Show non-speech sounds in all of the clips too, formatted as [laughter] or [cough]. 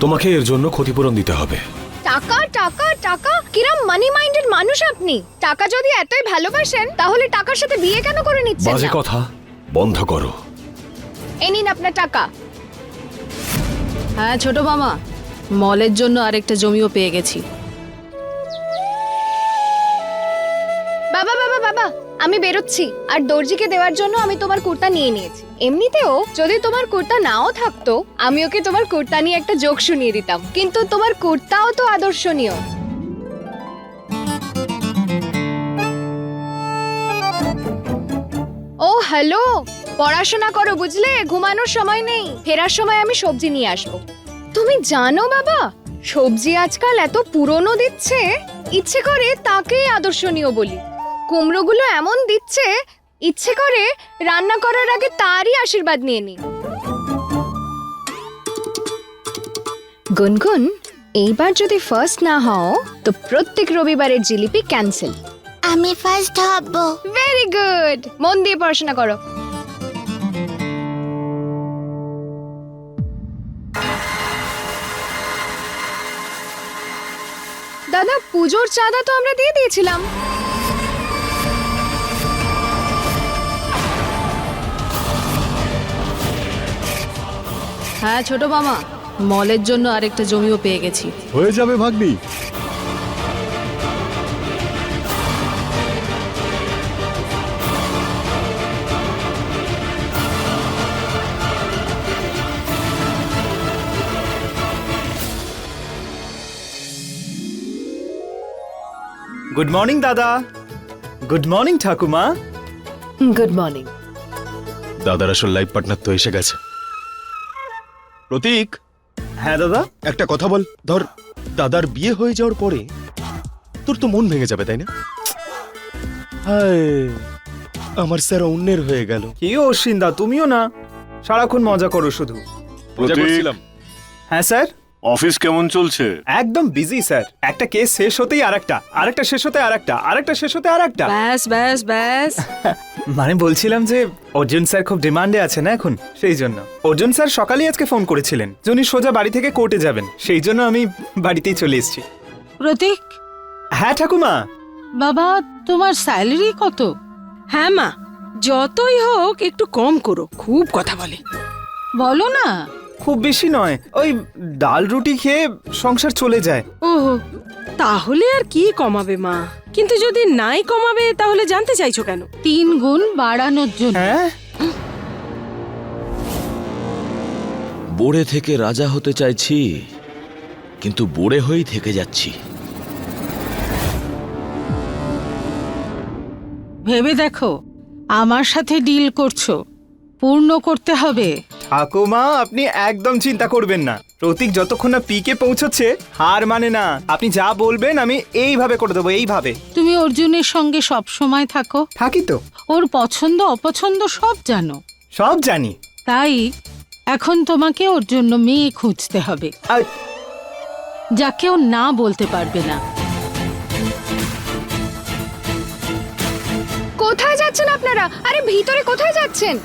তোমাকে এর জন্য ক্ষতিপূরণ দিতে হবে। টাকা টাকা টাকা? কিরম মানি মাইন্ডেড মানুষ আপনি? টাকা যদি এতই ভালোবাসেন তাহলে টাকার সাথে বিয়ে কেন করে নিচ্ছেন বাজে না? কথা বন্ধ করো। এই নিন আপনার টাকা। হ্যাঁ ছোট মামা মলের জন্য আরেকটা জমিও পেয়ে গেছি। আমি বেরোচ্ছি, আর দর্জিকে দেওয়ার জন্য আমি তোমার কুর্তা নিয়ে নিয়েছি। এমনিতেও যদি তোমার কুর্তা নাও থাকতো, আমি ওকে তোমার কুর্তা নিয়ে একটা জোক শুনিয়ে দিতাম। কিন্তু তোমার কুর্তাও তো আদর্শনীয়। ও, হ্যালো! পড়াশোনা করো বুঝলে? ঘুমানোর সময় নেই। ফেরার সময় আমি সবজি নিয়ে আসব। তুমি জানো বাবা, সবজি আজকাল এত পুরনো দিচ্ছে? ইচ্ছে করে তাকেই আদর্শনীয় বলি। কুমড়োগুলো এমন দিচ্ছে ইচ্ছে করে রান্না করার আগে তারই আশীর্বাদ নিয়ে নি। গুনগুন এইবার যদি ফার্স্ট না হও তো প্রত্যেক রবিবারের জিলিপি ক্যান্সেল আমি ফার্স্ট হব। ভেরি গুড মন দিয়ে পড়াশোনা করো। দাদা পুজোর চাঁদা তো আমরা দিয়ে দিয়েছিলাম। হ্যাঁ ছোট মামা। মলের জন্য আরেকটা জমিও পেয়ে গেছি। হয়ে যাবে ভাগ্নি। গুড মর্নিং দাদা। গুড মর্নিং ঠাকুমা। গুড মর্নিং দাদার আসল লাইফ পার্টনার তো এসে গেছে। প্রতীক। হ্যাঁ দাদা। একটা কথা বল। ধর দাদার বিয়ে হয়ে যাওয়ার পরে তোর তো মন ভেঙে যাবে তাই না? হায়। আমার স্যার অন্যের হয়ে গেল। কি অশ্বিন্দা তুমিও না? সারাক্ষণ মজা করো শুধু। মজা করছিলাম। হ্যাঁ স্যার? অফিস কেমন চলছে? একদম বিজি স্যার একটা কেস শেষ হতেই আরেকটা আরেকটা শেষ হতে আরেকটা আরেকটা শেষ হতে আরেকটা। ব্যাস ব্যাস ব্যাস। [laughs] মানে বলছিলাম যে অর্জুন স্যার খুব ডিমান্ডে আছে না এখন? সেই জন্য। অর্জুন স্যার সকালেই আজকে ফোন করেছিলেন। যে উনি সোজা বাড়ি থেকে কোর্টে যাবেন। সেই জন্য আমি বাড়িতেই চলে এসেছি। প্রতীক? হ্যাঁ ঠাকুমা? বাবা তোমার স্যালারি কত? হ্যাঁ মা। যতই হোক একটু কম করো। খুব কথা বলে। বলো না। খুব বেশি নয় ওই ডাল রুটি খেয়ে সংসার চলে যায়। ওহো তাহলে আর কি কমাবে মা? কিন্তু যদি নাই কমাবে তাহলে জানতে চাইছো কেন? তিন গুণ বাড়ানোর জন্য। হ্যাঁ? বোড়ে থেকে রাজা হতে চাইছি কিন্তু বোড়ে হয়েই থেকে যাচ্ছি। ভেবে দেখো আমার সাথে ডিল করছ। পূর্ণ করতে হবে। ঠাকুমা আপনি একদম চিন্তা করবেন না। প্রতীক যতক্ষণ না পিকে পৌঁছচ্ছে হার মানে না। আপনি যা বলবেন আমি এইভাবে করে দেবো এইভাবে। তুমি অর্জুনের সঙ্গে সব সময় থাকো। থাকি তো। ওর পছন্দ অপছন্দ সব জানো। সব জানি। তাই এখন তোমাকে ওর জন্য মেয়ে খুঁজতে হবে। আর যাকে ও না বলতে পারবে না। কোথায় যাচ্ছেন আপনারা? আরে ভিতরে কোথায় যাচ্ছেন?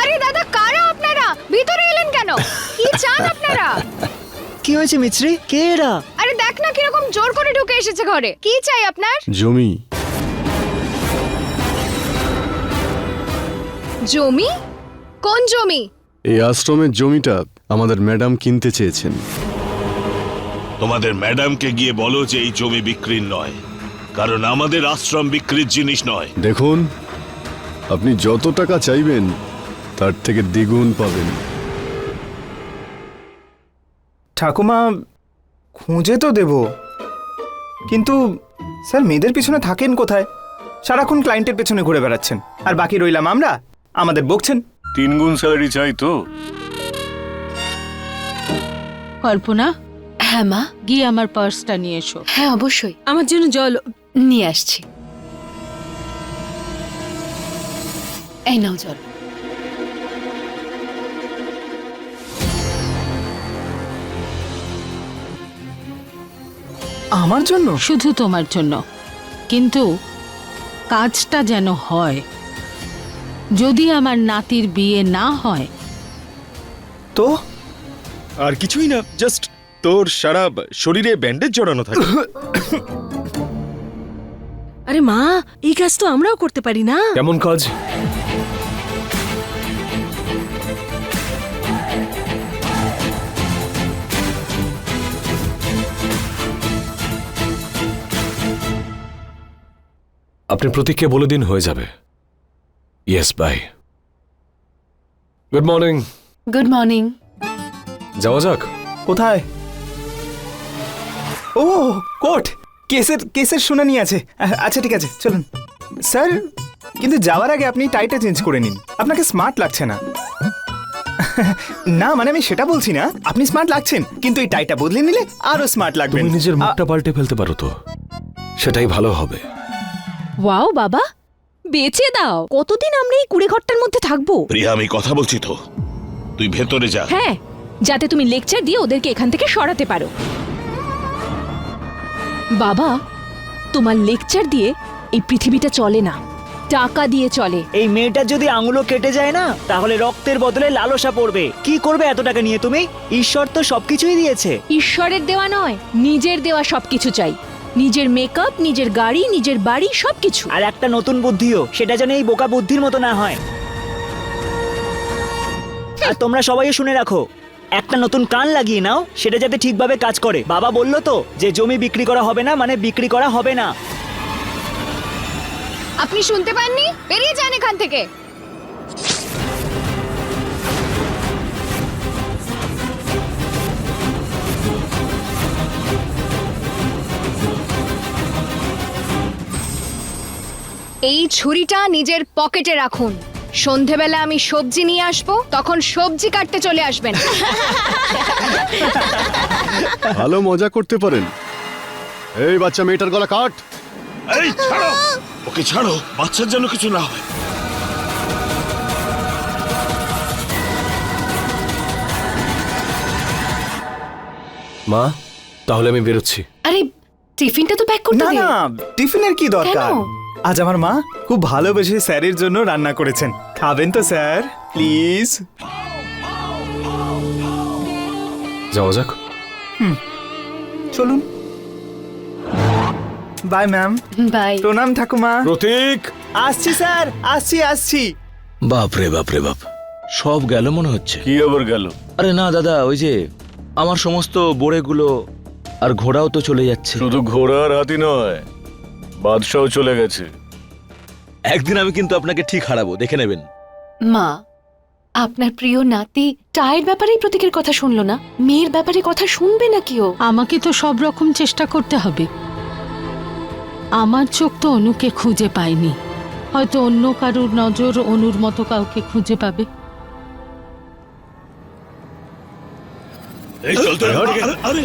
আরে দাদা কারা আপনারা? ভিতরে এলেন কেন? কি চান আপনারা? কি হয়েছে মিছরি? কে এরা? আরে দেখ না কীরকম জোর করে ঢুকে এসেছে ঘরে। কি চাই আপনার? জমি। জমি? কোন জমি? এই আশ্রমের জমিটা আমাদের ম্যাডাম কিনতে চেয়েছেন। তোমাদের ম্যাডামকে গিয়ে বলো যে এই জমি বিক্রির নয় কারণ আমাদের আশ্রম বিক্রির জিনিস নয়। দেখুন আপনি যত টাকা চাইবেন তার থেকে দ্বিগুণ পাবেন। ঠাকুমা খুঁজে তো দেব। কিন্তু স্যার মেয়েদের পিছনে থাকেন কোথায়? সারাক্ষণ ক্লায়েন্টের পেছনে ঘুরে বেড়াচ্ছেন। আর বাকি রইলাম আমরা আমাদের বকছেন। তিন গুণ স্যালারি চাই তো। কল্পনা? হ্যাঁ মা। গিয়ে আমার পার্সটা নিয়ে এসো। হ্যাঁ অবশ্যই। আমার জন্য জল নিয়ে আসছি। এই নাও জল। আমার জন্য? শুধু তোমার জন্য। কিন্তু কাজটা যেন হয়। যদি আমার নাতির বিয়ে না হয়। তো? আর কিছুই না জাস্ট তোর সারা শরীরে ব্যান্ডেজ জড়ানো থাকে। আরে মা এই কাজ তো আমরাও করতে পারি না? কেমন কাজ? আপনি প্রতীককে বলে দিন হয়ে যাবে। Yes bye good morning good morning যাওয়া যাক। কোথায়? ও কোর্ট! কেসের কেসের শুনানি আছে। আচ্ছা ঠিক আছে চলুন। স্যার কিন্তু যাওয়ার আগে আপনি টাইটা চেঞ্জ করে নিন। আপনাকে স্মার্ট লাগছে না। না মানে আমি সেটা বলছি না। আপনি স্মার্ট লাগছেন কিন্তু এই টাইটা বদলে নিলে আরও স্মার্ট লাগবে। নিজের মুখটা পাল্টে ফেলতে পারো তো। সেটাই ভালো হবে। ওয়াও বাবা। বেঁচে দাও। কতদিন আমরা এই কুড়ে ঘরটার মধ্যে থাকব? প্রিয়া আমি কথা বলছি তো। তুই ভেতরে যা। হ্যাঁ যাতে তুমি লেকচার দিয়ে ওদেরকে এখান থেকে সরাতে পারো। বাবা তোমার লেকচার দিয়ে এই পৃথিবীটা চলে না। টাকা দিয়ে চলে। এই মেয়েটার যদি আঙুলো কেটে যায় না তাহলে রক্তের বদলে লালসা পড়বে। কি করবে এত টাকা নিয়ে তুমি? ঈশ্বর তো সবকিছুই দিয়েছে। ঈশ্বরের দেওয়া নয় নিজের দেওয়া সবকিছু চাই। নিজের মেকআপ নিজের গাড়ি নিজের বাড়ি সবকিছু। আর একটা নতুন বুদ্ধিও সেটা যেন এই বোকা বুদ্ধির মতো না হয়। আর তোমরা সবাই শুনে রাখো একটা নতুন কান লাগিয়ে নাও সেটা যাতে ঠিকভাবে কাজ করে। বাবা বলল তো যে জমি বিক্রি করা হবে না মানে বিক্রি করা হবে না। আপনি শুনতে পাননি? বেরিয়ে যান এখান থেকে। এই ছুরিটা নিজের পকেটে রাখুন। সন্ধেবেলা আমি সবজি নিয়ে আসব তখন সবজি কাটতে চলে আসবেন। ভালো মজা করতে পারেন। এই বাচ্চা মেয়েটার গলা কাট। এই ছাড়ো। ওকে ছাড়ো বাচ্চার যেন কিছু না হয়। মা তাহলে আমি বেরোচ্ছি। আরে টিফিনটা তো প্যাক করতে না দে। না টিফিনের কি দরকার? আজ আমার মা খুব ভালোবেসে স্যারের জন্য রান্না করেছেন। খাবেন তো স্যার? প্লিজ। যাওয়া যাক। চলুন। Bye ma'am. বাই। প্রণাম ঠাকুমা। প্রতীক! আসছি স্যার। আসছি আসছি। বাপ রে বাপ রে বাপ। সব গেল মনে হচ্ছে। কি আবার গেল? আরে না দাদা ওই যে আমার সমস্ত বোড়েগুলো আর ঘোড়াও তো চলে যাচ্ছে। শুধু ঘোড়া আর হাতি নয় বাদশাও চলে গেছে। একদিন আমি কিন্তু আপনাকে ঠিক হারাবো দেখে নেবেন। মা আপনার প্রিয় নাতি টায়ের ব্যাপারেই প্রতীকের কথা শুনলো না মেয়ের ব্যাপারে কথা শুনবে না কি ও? আমাকে তো সব রকম চেষ্টা করতে হবে। আমার চোখ তো অনুকে খুঁজে পায়নি। হয়তো অন্য কারুর নজর অনুর মতো কাউকে খুঁজে পাবে। এই চল তো আরে।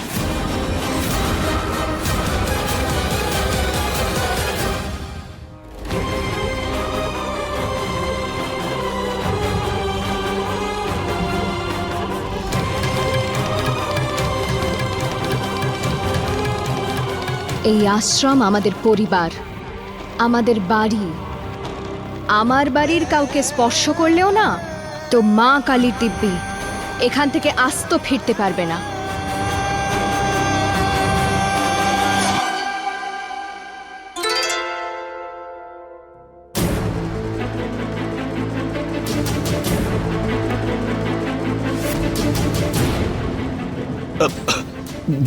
এই আশ্রম আমাদের পরিবার, আমাদের বাড়ি। আমার বাড়ির কাউকে স্পর্শ করলেও না, তো মা কালীর দিব্যি এখান থেকে আস্ত ফিরতে পারবে না।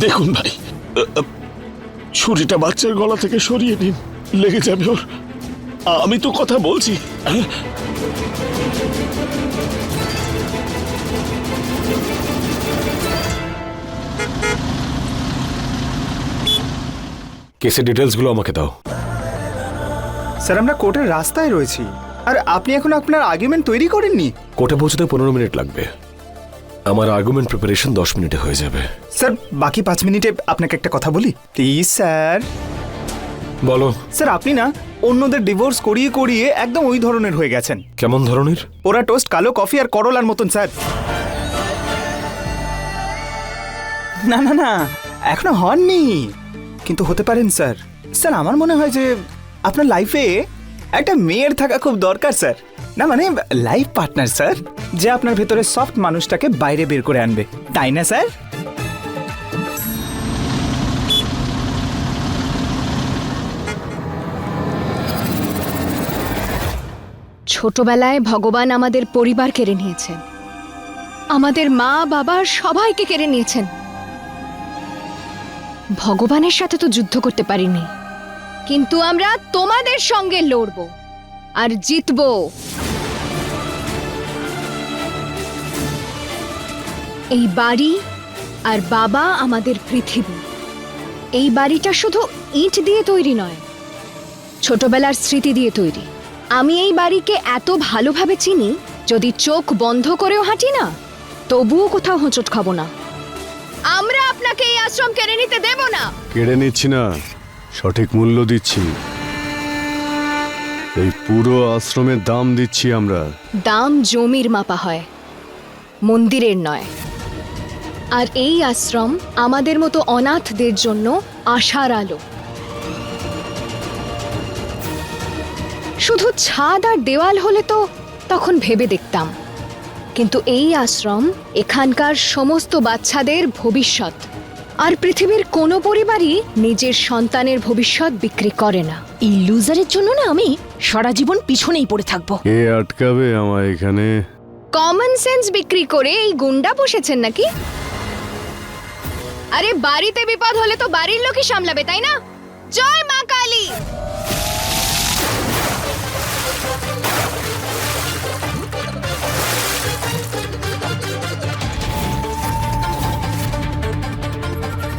দেখুন ভাই ছুরিটা বাচ্চার গলা থেকে সরিয়ে নিন। লেগে যাবে ওর। আমি তো কথা বলছি। হ্যাঁ? কেসের ডিটেলসগুলো আমাকে দাও। স্যার আমরা কোর্টের রাস্তায় রয়েছি। আর আপনি এখন আপনার আর্গুমেন্ট তৈরি করেননি? কোর্টে পৌঁছতে পনেরো মিনিট লাগবে। আমার আর্গুমেন্ট প্রিপারেশন দশ মিনিটে হয়ে যাবে। স্যার বাকি পাঁচ মিনিটে আপনাকে একটা কথা বলি? Please sir. বলো। স্যার আপনি না অন্যদের ডিভোর্স করিয়ে করিয়ে একদম ওই ধরনের হয়ে গেছেন। কেমন ধরনের? ওরা টোস্ট কালো কফি আর করলার মতন স্যার। না না না এখনও হননি। কিন্তু হতে পারেন স্যার। স্যার আমার মনে হয় যে আপনার লাইফে একটা মেয়ের থাকা খুব দরকার স্যার। না মানে লাইফ পার্টনার স্যার যে আপনার ভেতরে সফট মানুষটাকে বাইরে বের করে আনবে। তাই না স্যার ছোটবেলায় ভগবান আমাদের পরিবার কেড়ে নিয়েছেন। আমাদের মা, বাবা সবাইকে কেড়ে নিয়েছেন। ভগবানের সাথে তো যুদ্ধ করতে পারিনি। কিন্তু আমরা তোমাদের সঙ্গে লড়ব আর জিতব। এই বাড়ি আর বাবা আমাদের পৃথিবী। এই বাড়িটা শুধু ইট দিয়ে তৈরি নয় ছোটবেলার স্মৃতি দিয়ে তৈরি। আমি এই বাড়িকে এত ভালোভাবে চিনি যদি চোখ বন্ধ করেও হাঁটি না তবুও কোথাও হোঁচট খাব না। আমরা আপনাকে এই আশ্রম কেড়ে নিতে দেব না। কেড়ে নিচ্ছি না সঠিক মূল্য দিচ্ছি। এই পুরো আশ্রমের দাম দিচ্ছি আমরা। দাম জমির মাপা হয় মন্দিরের নয়। আর এই আশ্রম আমাদের মতো অনাথদের জন্য আশার আলো। শুধু ছাদ আর দেওয়াল হলে তো তখন ভেবে দেখতাম। কিন্তু এই আশ্রম এখানকার সমস্ত বাচ্চাদের ভবিষ্যৎ। আর পৃথিবীর কোনো পরিবারই নিজের সন্তানের ভবিষ্যৎ বিক্রি করে না। এই লুজারের জন্য না আমি সারা জীবন পিছনেই পড়ে থাকব। কে আটকাবে আমায় এখানে? কমন সেন্স বিক্রি করে এই গুন্ডা বসেছেন নাকি? আরে বাড়িতে বিপদ হলে তো বাড়ির লোকই সামলাবে তাই না? জয় মা কালী!